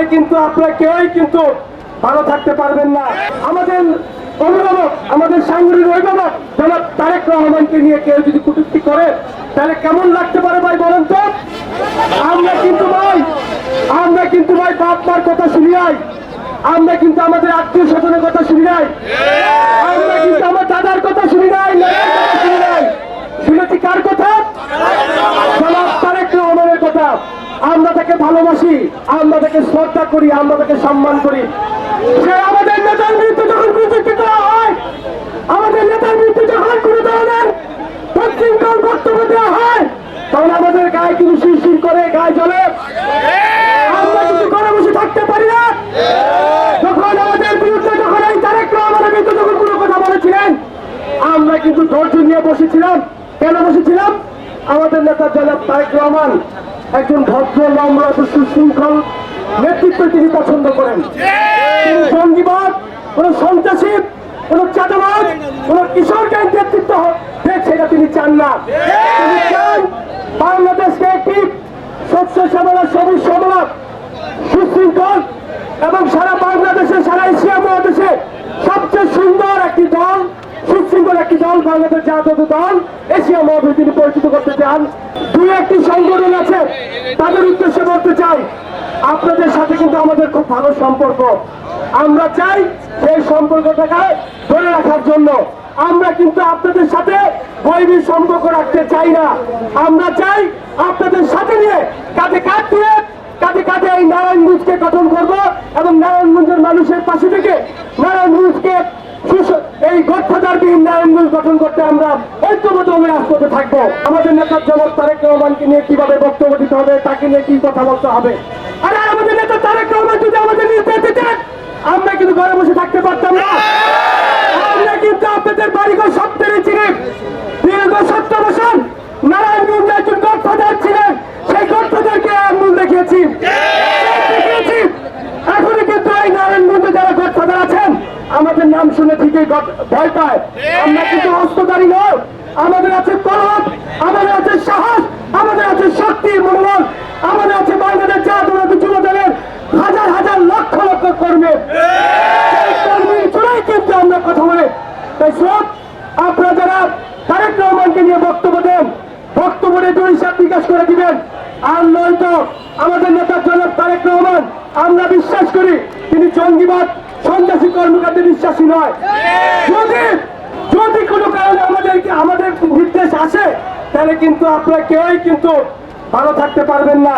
তাহলে কিন্তু আপনারা কেউই কিন্তু ভালো থাকতে পারবেন না। আমাদের অভিভাবক, আমাদের সাংগঠনিক অভিভাবক, জনাব তারেক রহমানকে নিয়ে কেউ যদি কুটুক্তি করে, তাহলে কেমন লাগতে পারে ভাই বলেন তো? আমরা কিন্তু ভাই, আমরা কিন্তু ভাই বাপ মার কথা শুনি আমরা কিন্তু আমাদের আত্মীয় স্বজনের কথা শুনি আমরা কিন্তু আমার দাদার কথা শুনি নাই নানার কথা শুনি নাই শুনেছি কার কথা জনাব তারেক রহমানের কথা আমরা তাকে ভালোবাসি, আমরা তাকে শ্রদ্ধা করি, আমরা তাকে সম্মান করি। সে আমাদের নেতার বিরুদ্ধে যখন প্রযুক্তি করা হয়, আমাদের নেতার বিরুদ্ধে যখন কোনো ধরনের পশ্চিমকাল বক্তব্য দেওয়া হয়, তখন আমাদের গায়ে কিন্তু শিরশির করে, গায়ে জ্বলে আমরা কিন্তু ঘরে বসে থাকতে পারি না। যখন আমাদের বিরুদ্ধে যখন এই যখন কোনো কথা বলেছিলেন, আমরা কিন্তু ধৈর্য নিয়ে বসেছিলাম। কেন বসেছিলাম? আমাদের নেতা জনাব তারেক রহমান একজন ভদ্র নম্র সুশৃঙ্খল নেতৃত্ব তিনি পছন্দ করেন। তিনি জঙ্গিবাদ কোন সন্ত্রাসী কোন চাঁদাবাদ কোন কিশোর গ্যাং নেতৃত্ব সেটা তিনি চান না। তিনি চান বাংলাদেশকে একটি স্বচ্ছ সমাজ সবুজ সমাজ সুশৃঙ্খল এবং সারা বাংলাদেশে সারা এশিয়া মহাদেশে সবচেয়ে সুন্দর একটি দল সুশৃঙ্খল একটি দল বাংলাদেশ জাতীয় দল এশিয়া মহাদেশে তিনি পরিচিত করতে চান। দুই একটি সংগঠন তাদের উদ্দেশ্যে বলতে চাই, আপনাদের সাথে কিন্তু আমাদের খুব ভালো সম্পর্ক। আমরা চাই সেই সম্পর্কটাকে ধরে রাখার জন্য। আমরা কিন্তু আপনাদের সাথে বৈরী সম্পর্ক রাখতে চাই না। আমরা চাই আপনাদের সাথে নিয়ে কাঁধে কাঁধ দিয়ে, কাঁধে কাঁধে এই নারায়ণগঞ্জকে গঠন করব এবং নারায়ণগঞ্জের মানুষের পাশে থেকে নারায়ণগঞ্জকে সুস- এই নারায়ণগঞ্জ গঠন করতে আমরা ঐক্যবদ্ধভাবে রাজপথে থাকব। আমাদের নেতা জগৎ তারেক রহমানকে নিয়ে কীভাবে বক্তব্য দিতে হবে, তাকে নিয়ে কি কথা বলতে হবে? আর আমাদের নেতা তারেক রহমান যদি আমাদের নিয়ে দিতেন আমরা কিন্তু ঘরে বসে থাকতে পারতাম না আমরা কিন্তু আপনাদের বাড়িঘর সব চিনি দীর্ঘ সত্তর বছর নারায়ণগঞ্জ একজন গডফাদার ছিলেন সেই গডফাদারকে আঙ্গুল দেখিয়েছি দেখিয়েছি এখনই কিন্তু এই নারায়ণগঞ্জে যারা গডফাদার আছেন আমাদের নাম শুনে ঠিকই ভয় পায়। আমরা কিন্তু হস্তদারি নয়। আমাদের আছে কলম আমাদের আছে সাহস, আমাদের আছে শক্তি, মনোবল। আমাদের আছে বাংলাদেশ জাতীয় যুব হাজার হাজার লক্ষ লক্ষ কর্মী। কিন্তু আমরা কথা বলি। তাই সব আপনারা যারা তারেক রহমানকে নিয়ে বক্তব্য দেন, বক্তব্য দিয়ে দুই বিকাশ করে দিবেন। আর নয়তো আমাদের নেতা জনাব তারেক রহমান, আমরা বিশ্বাস করি তিনি জঙ্গিবাদ সন্ত্রাসী কর্মকাণ্ডে বিশ্বাসী নয়। যদি যদি কোনো কারণে আমাদেরকে, আমাদের নির্দেশ আসে, তাহলে কিন্তু আপনারা কেউই কিন্তু ভালো থাকতে পারবেন না।